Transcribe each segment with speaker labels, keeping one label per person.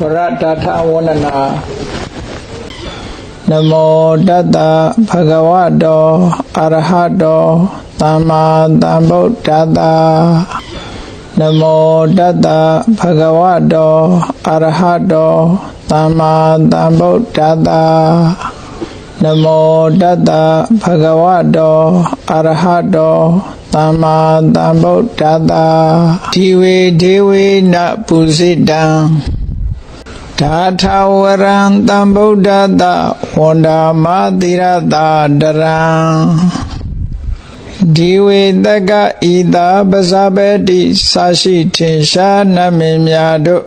Speaker 1: ဝရတာထဝန္ဒနာနမောတတဘဂဝတောအရဟတောသမ္မာသမ္ဗုဒ္ဓတာနမောတတဘဂဝတောအရဟတောသမ္မာသမ္ဗုဒ္ဓတာနမောတတဘဂဝတောအရဟတောသမ္မာသမ္ဗုဒ္ဓတာဒီဝေဒေဝေနပုစိတံ ဒါထဝရံတံဗုဒ္ဓတဝန္ဒာမသီရတာတရံဒီဝေတကဤတာပဇာပတိသာရှိထင်ရှားနတ်မင်းများတို့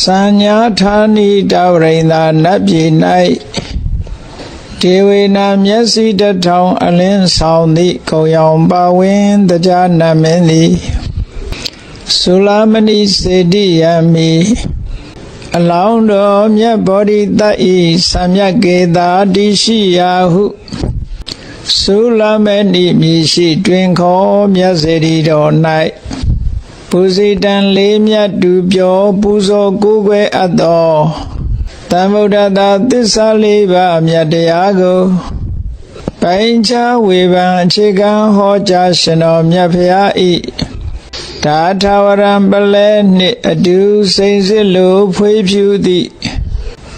Speaker 1: စัญညာဌာနိတဝရိန္ဒာနတ်ပြည်၌ဒေဝေနာမျက်စိတစ်ထောင်အလင်းဆောင်သည့်ကုံရောင်ပါဝင်တရားနတ်မင်းသည်သုလမဏိစေတိယမိ အလောင်းတော်မြတ်ဗောဓိတတ်ဤသံမြတ်ကေတာတိရှိရာဟုသုလမေနိမြည်ရှိတွင်ခေါ်မြတ်စေတီတော်၌ပူဇိတံလေးမြတ်တူပြောပူဇော်ကိုးကွယ်အပ်သောသမ္ဗုဒ္ဓတာသစ္စာလေးပါးမြတ်တရားကိုပိုင်ချဝေဖန်အခြေခံဟောကြားရှင်တော်မြတ်ဖရာဤ ဒါထဝရံပလဲနှင့်အတူစိန်စစ်လိုဖွေးဖြူသည့်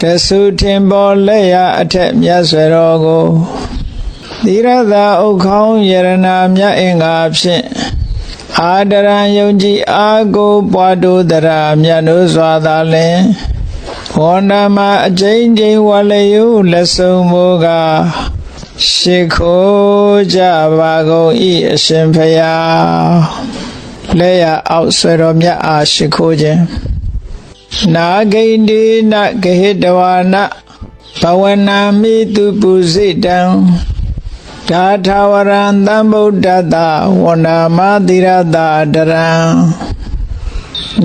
Speaker 1: တဆုထင်ပေါ်လက်ရအထက်မြတ်ဆွေတော်ကိုသီရသာဥခေါင်းယရနာမြတ်အင်္ဂါဖြင့်အာဒရံယုံကြည်အာကိုပွားတို့တရာမြတ်တို့စွာသာလင်ဝန္ဒမအကျဉ်းချင်းဝလယုလက်ဆုံးမိုးကရှိခိုးကြပါကုန်ဤအရှင်ဖျား လက်ရအောက်ဆွေတော်မြတ်အားရှိခိုးခြင်းနာဂိန္ဒီနဂဟိတဝါနဘဝနာမိတုပုစိတံဒါထဝရံသံဗုဒ္ဓတဝန္ဒမသီရတာတရံ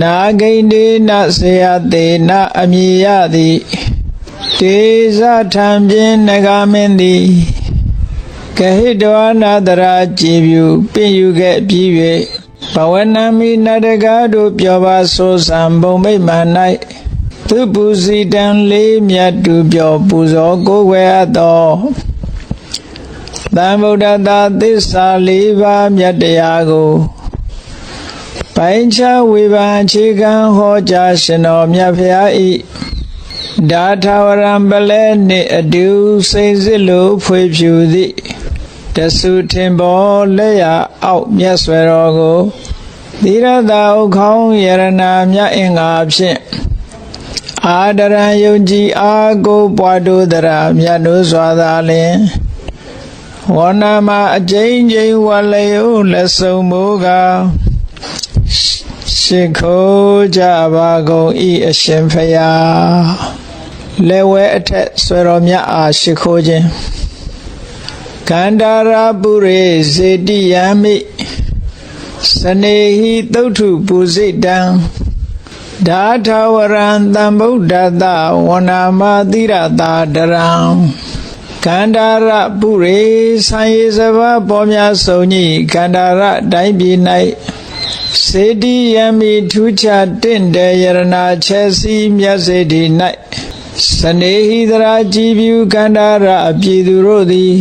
Speaker 1: နာဂိန္ဒီနစေယတေနအမိယသည်တေဇထံပြင်းနဂမင်းသည်ကဟိတဝနာတရာကြည်ပြုပင်ယူခဲ့ပြီး၍ ဘဝနာမိနတကားတို့ပြောပါဆိုဆံဘုံမိတ်မှန်၌သူပူစီတံလေးမြတ်တူပြောပူဇော်ကိုးကွယ်အပ်သောသံဗုဒ္ဓတာသစ္စာလေးပါးမြတ်တရားကိုပိုင်းခြားဝေဖန်အခြေခံဟောကြားရှင်တော်မြတ်ဖရာဤဒါထဝရံပလဲနှင့်အတူစိန်စစ်လိုဖွေဖြူသည့် တဆုထင်ပေါ်လက်ရအောက်မြတ်ဆွေတော်ကိုသီရတာဥခေါင်းယရနာမြတ်အင်္ဂါဖြင့်အာဒရံယုံကြည်အာကိုပွားတို့တရာမြတ်တို့စွာသာလင်ဝန္နာမအကျဉ်းချင်းဝလယုလက်ဆုံးမိုးကရှိခိုးကြပါကုန်ဤအရှင်ဖယားလက်ဝဲအထက်ဆွေတော်မြတ်အားရှိခိုးခြင်း ကန္တာရာပုရေဇေတိယမိစနေဟိသုတ်ထုပုစိတံဒါထဝရံတံဗုဒ္ဓတဝနာမသီရတာတရံကန္တာရပုရေဆိုင်ရေစဘာပေါ်များဆုံးကြီးကန္တာရတိုင်းပြည်၌စေတိယမိထူးခြားတင့်တယ်ယရနာချက်စီမြတ်စေတီ၌စနေဟိတရာကြည်ပြူကန္တာရအပြည်သူတို့သည်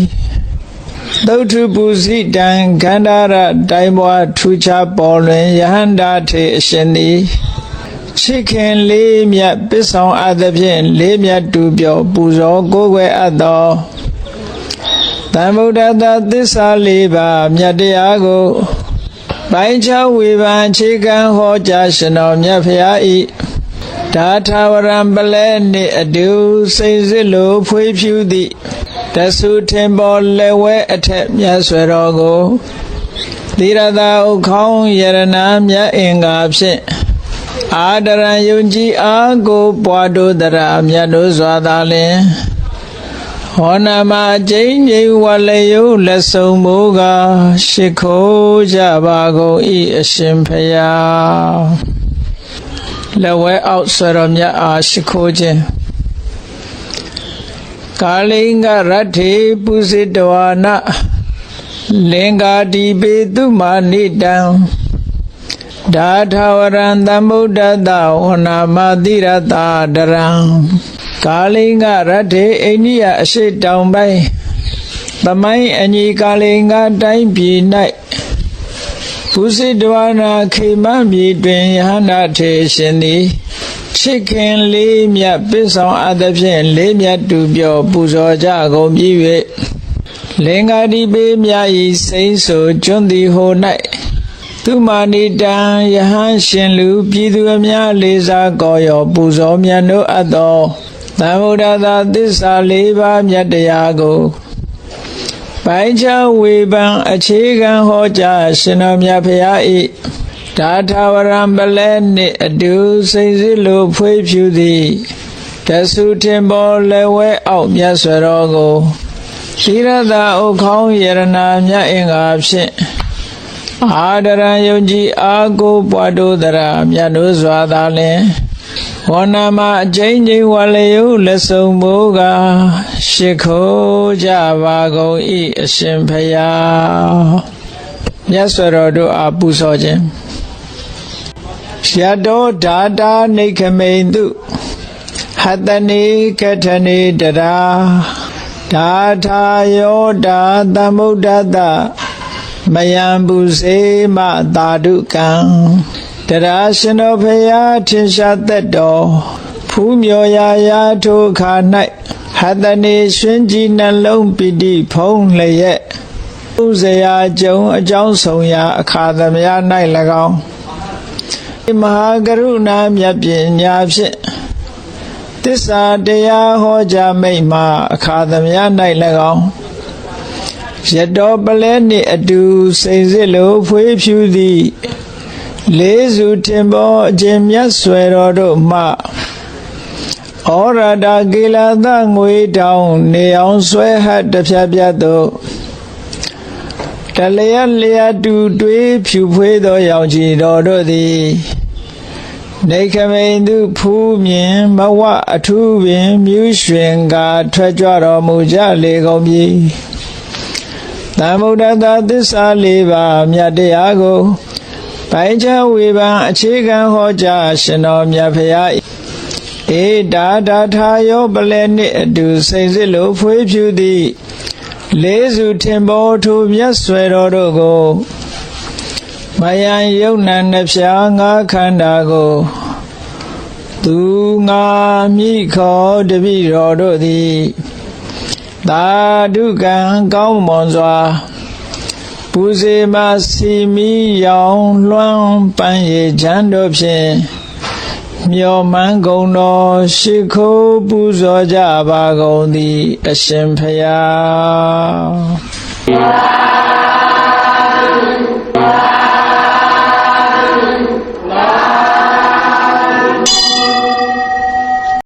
Speaker 1: သုတ်ထုပုစိတံခန္ဓာရတိုင်းဘွားထူခြားပေါ်လွင်ယဟန္တာထေအရှင်သည်ချစ်ခင်လေးမြတ်ပစ္ဆောင်အပ်သဖြင့်လေးမြတ်တူပြောပူဇော်ကိုးကွယ်အပ်သောတမ္ဗုဒ္ဓတာသစ္စာလေးပါးမြတ်တရားကိုပိုင်းခြားဝေဖန်အခြေခံဟောကြားရှင်တော်မြတ်ဖရာဤဒါထဝရံပလဲနှင့်အတူစိတ်စစ်လိုဖွေးဖြူသည့် တဆုထင်ပေါ်လက်ဝဲအထက်မြတ်ဆွေတော်ကိုသီရတာဥခေါင်းယရနာမြတ်အင်္ဂါဖြင့်အာဒရံယုံကြည်အားကိုပွားတို့တရာမြတ်တို့စွာသာလင်ဟောနာမကျိန်ကျိန်ဝလယုလက်ဆုံးမူကားရှိခိုးကြပါကုန်ဤအရှင်ဖယားလက်ဝဲအောက်ဆွေတော်မြတ်အားရှိခိုးခြင်း ကာလိင်္ဂရတ္ထေပုစိတဝါနလင်္ကာတိပေတုမာနိတံဒါထာဝရံသမ္ဗုဒ္ဓတ္တဝနာမတိရတဒရံကာလိင်္ဂရတ္ထေအိန္ဒိယအရှိတောင်ပိုင်းသမိုင်းအညီကာလိင်္ဂတိုင်းပြည်၌ဘုစိတဝနာခေမမြေတွင်ယဟန္တာထေရှင်သည် ချစ်ခင်လေးမြတ်ပစ္ဆောင်အပ်သဖြင့်လေးမြတ်တူပြောပူဇော်ကြကုန်ပြီး၍လင်္ကာတိပေးမြတ်ဤစိမ့်ဆိုကျွန်းသည်ဟို၌သူမာနိတံယဟန်ရှင်လူပြည်သူအများလေးစားကောရောပူဇော်မြတ်တို့အပ်သောသံဃာသာသစ္စာလေးပါးမြတ်တရားကိုပိုင်းခြားဝေဖန်အခြေခံဟောကြားရှင်တော်မြတ်ဖရာ ဤဒါထာဝရံပလဲနှင့်အတူစိတ်စစ်လိုဖွေးဖြူသည်တဆုထင်ပေါ်လက်ဝဲအောက်မြတ်စွာတော်ကိုသီရသာဥခေါင်းယရနာမြတ်အင်္ဂါဖြင့်အာဒရံယုံကြည်အာကိုပွားတို့တရာမြတ်တို့စွာသာလင်ဝန္နာမအကျဉ်းချင်းဝလယုလက်ဆုံးမိုးကရှ िख ိုးကြပါကုန်ဤအရှင်ဖယားမြတ်စွာတော်တို့အားပူဇော်ခြင်း ရတောဓာတာနေခမိန်တုဟတနေကထနေတရာဓာထာယောဓာသမုဒ္ဒတမယံပုစေမသာဓုကံတရာရှင်တော်ဖရာထင်ရှားသက်တော်ဖူးမြော်ရာရာထိုခါ၌ဟတနေရွှင်ကြည်နှလုံးပိတိဖုံးလျက်ဥဇရာကြုံအကြောင်းဆောင်ရာအခါသမယ၌၎င်း မဟာကရုဏာမြတ်ပညာဖြင့်သစ္စာတရားဟောကြားမိတ်မှာအခါသမယ၌၎င်းရတောပလဲနှင့်အတူစိန်စစ်လိုဖွေးဖြူသည်လေးစုထင်ပေါ်အခြင်းမြတ်ဆွေတော်တို့မှဩရတာကေလာသငွေတောင်နေအောင်ဆွဲဟတ်တဖြတ်ဖြတ်သို့တလျက်လျက်တူတွေးဖြူဖွေးသောရောင်ချီတော်တို့သည် နေခမိန်သူဖူးမြင်မဝအထူးပင်မြူးရွှင်ကထွက်ကြွတော်မူကြလေကုန်ပြီသမုဒ္ဒတာသစ္စာလေးပါးမြတ်တရားကိုပိုင်းခြားဝေဖန်အခြေခံဟောကြားရှင်တော်မြတ်ဖရာဧတာဒါထာယောပလဲနှင့်အတူစိတ်စစ်လိုဖွေးဖြူသည်လေးစုထင်ပေါ်ထူမြတ်ဆွေတော်တို့ကို မယံယုံနံနှဖျားငါခန္ဓာကိုသူငါမိခောတပိတော်တို့သည်သာဓုကံကောင်းမွန်စွာပူဇေမစီမီရောင်လွှမ်းပန်းရချမ်းတို့ဖြင့်မျော်မှန်းကုန်တော်ရှိခိုးပူဇော်ကြပါကုန်သည် အရှင်ဖျား